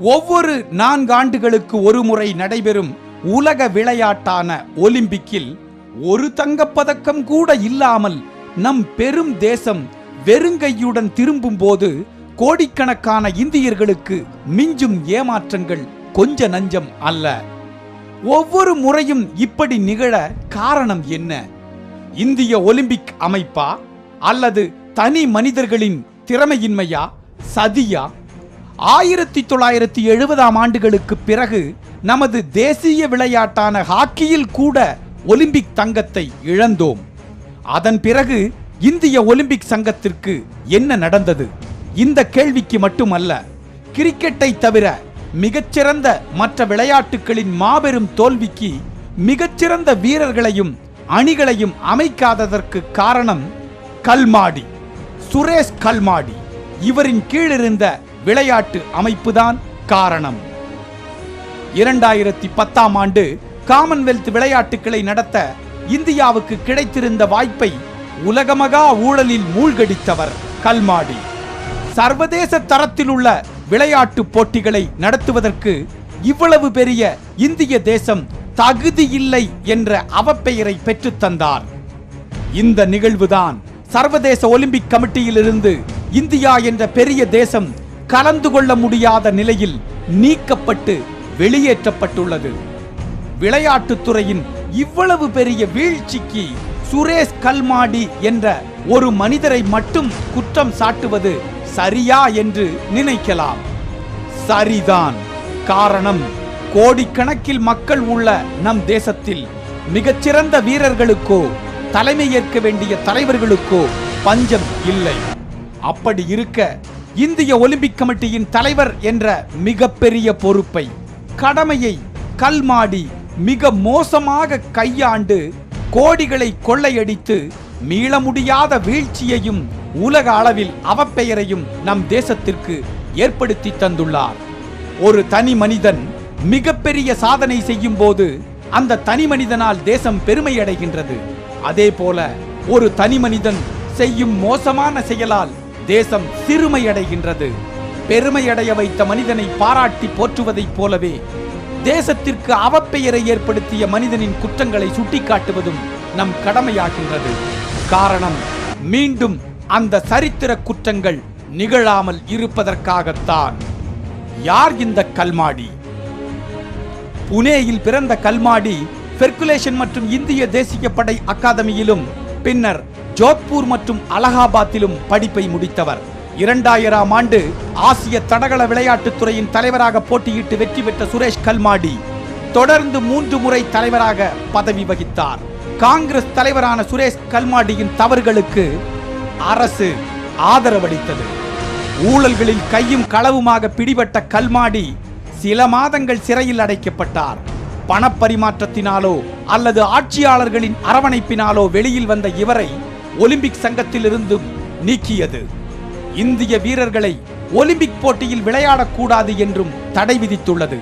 ஒவ்வொரு நான்காண்டுகளுக்கு ஒரு முறை நடைபெறும் உலக விளையாட்டான ஒலிம்பிக்கில் ஒரு தங்கப்பதக்கம் கூட இல்லாமல் நம் பெரும் தேசம் வெறுங்கையுடன் திரும்பும் போது கோடிக்கணக்கான இந்தியர்களுக்கு மிஞ்சும் ஏமாற்றங்கள் கொஞ்ச நஞ்சம் அல்ல. ஒவ்வொரு முறையும் இப்படி நிகழ காரணம் என்ன? இந்திய ஒலிம்பிக் அமைப்பா அல்லது தனி மனிதர்களின் திறமையின்மையா சதியா? ஆயிரத்தி தொள்ளாயிரத்தி எழுபதாம் ஆண்டுகளுக்கு பிறகு நமது தேசிய விளையாட்டான ஹாக்கியில் கூட ஒலிம்பிக் தங்கத்தை இழந்தோம். அதன் பிறகு இந்திய ஒலிம்பிக் சங்கத்திற்கு என்ன நடந்தது? இந்த கேள்விக்கு மட்டுமல்ல கிரிக்கெட்டை தவிர மிகச்சிறந்த மற்ற விளையாட்டுகளின் மாபெரும் தோல்விக்கு மிகச்சிறந்த வீரர்களையும் அணிகளையும் அமைக்காததற்கு காரணம் கல்மாடி சுரேஷ் கல்மாடி. இவரின் கீழிருந்த விளையாட்டு அமைப்புதான் காரணம். இரண்டாயிரத்தி பத்தாம் ஆண்டு காமன்வெல்த் விளையாட்டுகளை நடத்த இந்தியாவுக்கு கிடைத்திருந்த வாய்ப்பை உலகமகா ஊழலில் மூழ்கடித்தவர் கல்மாடி. சர்வதேச தரத்தில் உள்ள விளையாட்டு போட்டிகளை நடத்துவதற்கு இவ்வளவு பெரிய இந்திய தேசம் தகுதி இல்லை என்ற அவப்பெயரை பெற்றுத் தந்தார். இந்த நிகழ்வுதான் சர்வதேச ஒலிம்பிக் கமிட்டியிலிருந்து இந்தியா என்ற பெரிய தேசம் கலந்து கொள்ள முடியாத நிலையில் நீக்கப்பட்டு வெளியேற்றப்பட்டுள்ளது. விளையாட்டுத்துறையின் இவ்வளவு பெரிய வீழ்ச்சிக்கு சுரேஷ் கல்மாடி என்ற ஒரு மனிதரை மட்டும் குற்றம் சாட்டுவது சரியா என்று நினைக்கலாம். சரிதான். காரணம் கோடிக்கணக்கில் மக்கள் உள்ள நம் தேசத்தில் மிகச்சிறந்த வீரர்களுக்கோ தலைமை ஏற்க வேண்டிய தலைவர்களுக்கோ பஞ்சம் இல்லை. அப்படி இருக்க இந்திய ஒலிம்பிக் கமிட்டியின் தலைவர் என்ற மிகப்பெரிய பொறுப்பை கடமையை கல்மாடி மிக மோசமாக கையாண்டு கோடிகளை கொள்ளையடித்து மீள முடியாத வீழ்ச்சியையும் உலக அளவில் அவப்பெயரையும் நம் தேசத்திற்கு ஏற்படுத்தி தந்துள்ளார். ஒரு தனி மனிதன் மிகப்பெரிய சாதனை செய்யும் போது அந்த தனி மனிதனால் தேசம் பெருமை அடைகின்றது அதே போல ஒரு தனி மனிதன் செய்யும் மோசமான செயலால் தேசம் சிறுமை அடைகின்றது பெருமை அடைய வைத்த மனிதனை பாராட்டி போற்றுவதைப் போலவே தேசத்திற்கு அவப்பெயரை ஏற்படுத்திய மனிதனின் குற்றங்களை சுட்டிக்காட்டுவதும் நம் கடமையாகின்றது. காரணம் மீண்டும் அந்த சரித்திர குற்றங்கள் நிகழாமல் இருப்பதற்காகத்தான். யார் இந்த கல்மாடி? புனேயில் பிறந்த கல்மாடி பெர்குலேஷன் மற்றும் இந்திய தேசிய படை அகாதமியிலும் பின்னர் ஜோத்பூர் மற்றும் அலகாபாத்திலும் படிப்பை முடித்தவர். இரண்டாயிரம் ஆண்டு ஆசிய தடகள விளையாட்டுத் துறையின் தலைவராக போட்டியிட்டு வெற்றி பெற்ற சுரேஷ் கல்மாடி தொடர்ந்து மூன்று முறை தலைவராக பதவி வகித்தார். காங்கிரஸ் தலைவரான சுரேஷ் கல்மாடியின் தவறுகளுக்கு அரசு ஆதரவளித்தது. ஊழல்களில் கையும் களவுமாக பிடிபட்ட கல்மாடி சில மாதங்கள் சிறையில் அடைக்கப்பட்டார். பணப்பரிமாற்றத்தினாலோ அல்லது ஆட்சியாளர்களின் அரவணைப்பினாலோ வெளியில் வந்த இவரை ஒலிம்பிக் சங்கத்திலிருந்து நீக்கியது. இந்திய வீரர்களை ஒலிம்பிக் போட்டியில் விளையாடக்கூடாது என்றும் தடை விதித்துள்ளது.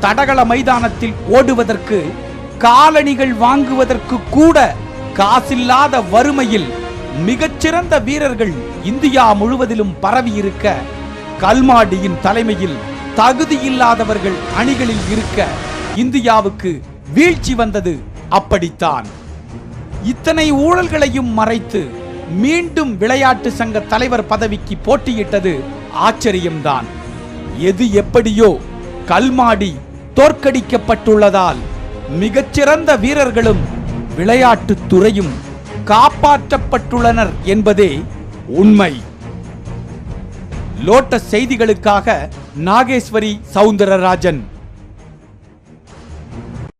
தடகள மைதானத்தில் ஓடுவதற்கு காலணிகள் வாங்குவதற்கு கூட காசில்லாத வறுமையில் மிகச்சிறந்த வீரர்கள் இந்தியா முழுவதிலும் பரவியிருக்க கல்மாடியின் தலைமையில் தகுதியில்லாதவர்கள் அணிகளில் இருக்க இந்தியாவுக்கு வீழ்ச்சி வந்தது அப்படித்தான். இத்தனை ஊழல்களையும் மறைத்து மீண்டும் விளையாட்டு சங்க தலைவர் பதவிக்கு போட்டியிட்டது ஆச்சரியம்தான். எது எப்படியோ கல்மாடி தோற்கடிக்கப்பட்டுள்ளதால் மிகச்சிறந்த வீரர்களும் விளையாட்டுத் துறையும் காப்பாற்றப்பட்டுள்ளனர் என்பதே உண்மை. லோட்டஸ் செய்திகளுக்காக நாகேஸ்வரி சவுந்தரராஜன்.